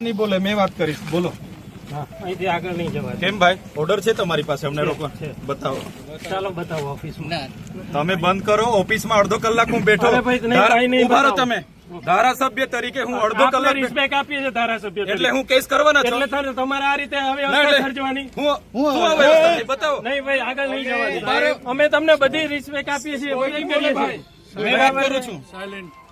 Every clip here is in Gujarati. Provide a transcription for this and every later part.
નહીં બોલે મેં વાત કરીશ બોલો. અહીંથી આગળ નહીં જવાય. કેમ ભાઈ? ઓર્ડર છે તમારી પાસે? અમને રોકવા. બતાવો. ચાલો બતાવો ઓફિસમાં તમે બંધ કરો ઓફિસમાં અડધો કલાક હું બેઠો. ઉભારો. તમે. ધારાસભ્ય તરીકે હું અડધો કલાક રિસ્પેક રિસ્પેક્ટ આપીએ છીએ ધારાસભ્ય એટલે હું કેસ કરવાના છું? એટલે તમારે આ રીતે હવે ના, એટલે- સર્જવાની હું વ્યવસ્થા છે? બતાવો. નહીં ભાઈ આગળ નહીં જવા દે. અમે તમને બધી રિસ્પેક્ટ આપીએ છીએ ભાઈ. મેં વાત કરું છું.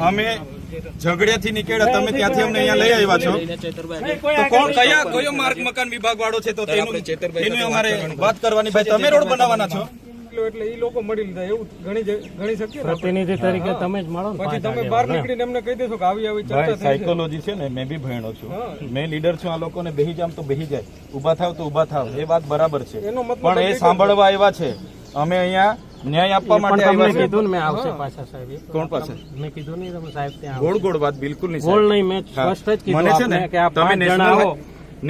અમે ઝઘડિયાથી નીકળ્યા તમે ત્યાંથી અમને અહીંયા લઈ આવ્યા છો. તો કોણ કયા કયો માર્ગ મકાન વિભાગ વાળો છે તો તેનું તેનું અમારે વાત કરવાની. ભાઈ તમે રોડ બનાવવાના છો? એટલે એ લોકો મળી લીધા એવું ગણી જ- ગણી પ્રતિનિધિ તરીકે તમે જ મળો પછી તમે બહાર નીકળીને એમને કહી દેશો કે આવી આવી ચર્ચા સાયકોલોજી છે. ને મેં બી ભણ્યો છું. મેં લીડર છું આ લોકોને બેહી જામ તો બેહી જાય. ઊભા થાવ તો ઊભા થાવ. એ વાત બરાબર છે. પણ એ સાંભળવા આવ્યા છે. અમે અહીંયા ન્યાય આપવા માટે આવ્યા છે. કીધું ને મેં આવશે પાછા સાહેબ. કોણ પાસે? મેં કીધું નહીં તમે સાહેબ ત્યાં ગોળ ગોળ વાત બિલકુલ નહીં ગોળ. નહીં મેં. સ્પષ્ટ જ મને છે ને કે આપ તમે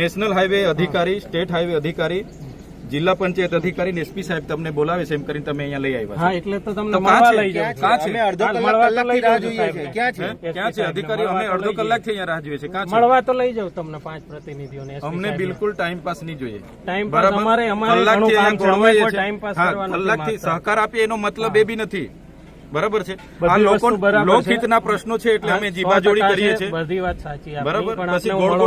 નેશનલ હાઈવે અધિકારી સ્ટેટ હાઈવે અધિકારી જિલ્લા પંચાયત અધિકારી એસપી સાહેબ તમને બોલાવે છે એમ કરીને તમે અહીંયા લઈ આવ્યા હા એટલે તો તમને મળવા લઈ. છે? અમે અડધો કલાક મળવા તો રાહ જોઈએ છે. ક્યાં છે? ક્યાં છે? અધિકારીઓ અમે અડધો કલાકથી અહીંયા રાહ જોઈએ છે. ક્યાં છે? મળવા તો લઈ જાઉં તમને પાંચ પ્રતિનિધિઓને અમને બિલકુલ ટાઈમ પાસ નહીં જોઈએ. ટાઈમ પાસ અમારે અમારે ઘણું કામ છે ટાઈમ પાસ કરવાનો કલાકથી સહકાર આપીએ એનો મતલબ એ બી નથી. બરાબર છે? આ લોકો. લોકહિતના પ્રશ્નો છે એટલે અમે જીબાજોડી કરીએ છીએ. બધી વાત સાચી. બરાબર? પછી ગોળ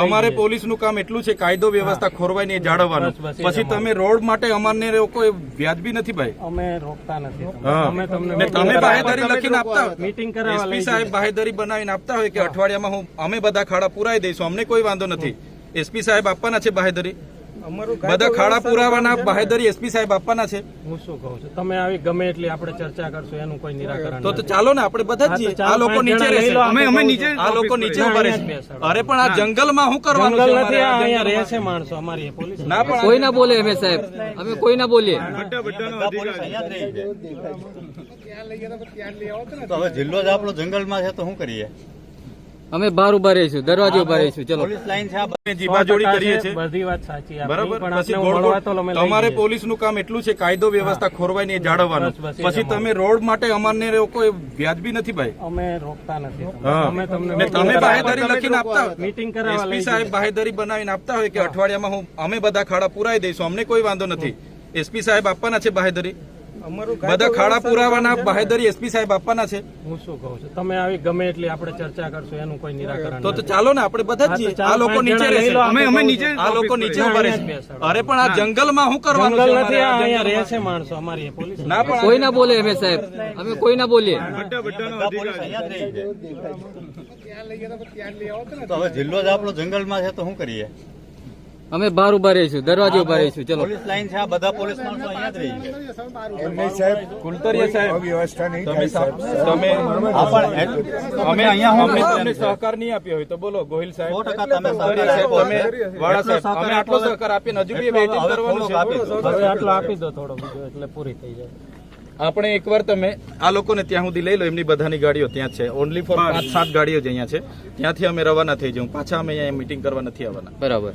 તમારે. પોલીસનું કામ એટલું છે કાયદો વ્યવસ્થા ખોરવાય ને જાળવવાનું. પછી તમે રોડ માટે અમારને લોકો વ્યાજબી નથી ભાઈ? અમે રોકતા નથી. અમે તમને તમે બાહેધરી લખીને આપતા મીટિંગ કરાવવા એસપી સાહેબ. બાહેધરી બનાવીને આપતા હોય કે અઠવાડિયામાં હું અમે બધા ખાડા પુરાઈ દઈશું અમને કોઈ વાંધો નથી. એસપી સાહેબ આપવાના છે બાહેધરી. અમારું બધા ખાડા પુરાવાના બાહેદરી એસપી સાહેબ આપવાના છે. હું શું કહું છું? તમે આવી ગમે એટલી આપણે ચર્ચા કરશો એનું કોઈ નિરાકરણ તો તો ચાલો ને આપણે બધા જ આ લોકો નીચે રહેશે. અમે અમે નીચે આ લોકો નીચે ઊભા રહેશે. અરે પણ આ જંગલમાં શું કરવાનું જંગલ છે નથી અહીંયા રહે છે માણસો અમારી પોલીસ. ના પણ કોઈ ના બોલે અમે સાહેબ. અમે કોઈ ના બોલીએ. તો હવે જિલ્લો જ આપણો જંગલમાં છે તો શું કરીએ? અમે બહાર ઊભા રહીશું દરવાજે ઊભા રહીશું ચલો. પોલીસ લાઈન છે આ અમે જીબાજોડી કરીએ છીએ. બધી વાત સાચી બરાબર? પછી આપને ગોળ મળવા તો ગોળ અમે લઈ તમારે જઈએ. પોલીસનું કામ એટલું છે કાયદો વ્યવસ્થા ખોરવાય ને જાળવવાનું. પછી તમે રોડ માટે અમારને લોકો વ્યાજબી નથી ભાઈ? અમે રોકતા નથી. અમે તમને તમે બાહેધરી લખીને આપતા કરાવવા એસપી સાહેબ બાહેધરી બનાવીને આપતા હોય કે અઠવાડિયામાં હું અમે બધા ખાડા પુરાઈ દઈશું અમને કોઈ વાંધો નથી. એસપી સાહેબ આપવાના છે બાહેધરી. બધા ખાડા પુરાવાના બાહેદરી એસપી સાહેબ આપવાના છે. હું શું કહું છું? તમે આવી ગમે એટલી આપણે ચર્ચા કરશો એનું કોઈ નિરાકરણ તો તો ચાલો ને આપણે બધા જ આ લોકો નીચે રહેશે. અમે અમે નીચે આ લોકો નીચે ઊભા રહેશે. અરે પણ આ જંગલમાં શું કરવાનું જંગલ નથી અહીંયા રહે છે માણસો અમારી પોલીસ. ના પણ કોઈ ના બોલે અમે સાહેબ. અમે કોઈ ના બોલીએ. તો હવે જિલ્લો જ આપણો જંગલમાં છે તો શું કરીએ? અમે બહાર ઊભા રહીશું દરવાજે ઊભા રહીશું ચલો. પોલીસ લાઈન છે આ બધા પોલીસ માણસો અહીંયા જ રહી છે. કુલતરિયા સાહેબ તમે સાહેબ. તમે અમે અહીંયા અમને તમને સહકાર નહીં આપ્યો હોય તો બોલો ગોહિલ સાહેબ. 100% તમે સહકાર સાહેબ તમે વાળા સાહેબ અમે આટલો આપો. સહકાર આપીને હજુ બી વેઇટિંગ કરવાનું છે દો. હવે આટલો આપી દો થોડો બીજો એટલે પૂરી થઈ જાય. આપણે એકવાર તમે આ લોકોને ત્યાં સુધી લઈ લો એમની બધાની ગાડીઓ ત્યાં છે. ઓનલી ફોર પાંચ સાત ગાડીઓ જ અહીંયા છે. ત્યાંથી અમે રવાના થઈ જવું પાછા અમે અહીંયા મીટિંગ કરવા નથી આવવાના. બરાબર.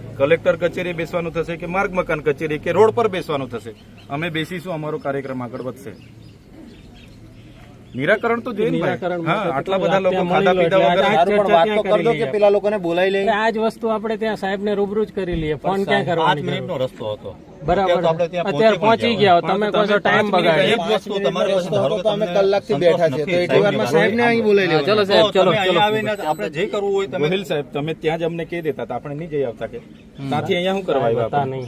કલેક્ટર કચેરી બેસવાનું થશે કે માર્ગ મકાન કચેરી કે રોડ પર બેસવાનું થશે? અમે બેસીશું, અમારો કાર્યક્રમ આગળ વધશે. નિરાકરણ તો જોઈએ નિરાકરણ આટલા બધા લોકો ખાધા પીધા વગર કરી લઈએ. પેલા લોકોને બોલાવી લઈએ. આ જ વસ્તુ આપણે ત્યાં સાહેબ ને રૂબરૂ જ કરી લઈએ. ફોન ક્યાં કરવાનો મિનિટનો રસ્તો હતો. બરાબર. અત્યારે તો આપણે ત્યાં અત્યારે પહોંચી ગયા તમે કહો છો ટાઈમ બગાડે એક વસ્તુ તમારી કે અમે કલાકથી બેઠા છે તો એટલી વારમાં સાહેબને અહીં બોલાવી લઈએ ચલો સાહેબ ચલો ચલો. આવીને આપણે જે કરવું હોય તમે સાહેબ તમે ત્યાં જ અમને કહી દેતા આપણે નહીં જઈ આવતા કે. ત્યાંથી અહીંયા શું કરવા આવ્યા હતા નહીં.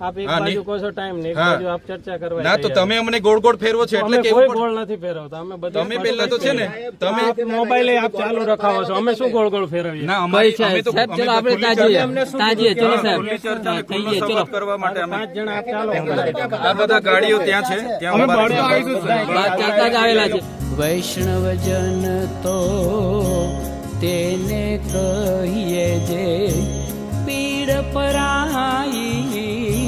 આપ એક બાજુ કહો છો ટાઈમ ને એક બાજુ આપ ચર્ચા કરવા ના તો તમે અમને ગોળ ગોળ ફેરવો છે એટલે કે કોઈ ગોળ નથી ફેરવતા અમે બધા તમે પહેલા તો છે ને તમે મોબાઈલ આપ ચાલુ રખાવો છો અમે શું ગોળ ગોળ ફેરવીએ? ના અમે તો સાહેબ ચલો આપણે તાજીએ. તાજીએ ચલો સાહેબ. ચર્ચા ચલો. કરવા માટે અમે પાંચ જણા આપ ચાલો. આ બધા ગાડીઓ ત્યાં છે ત્યાં અમે ગાડીઓ આવીશું વાત ચાલતા જ આવેલા છે. વૈષ્ણવજન તો તેને કહીએ જે પીડ પરાઈ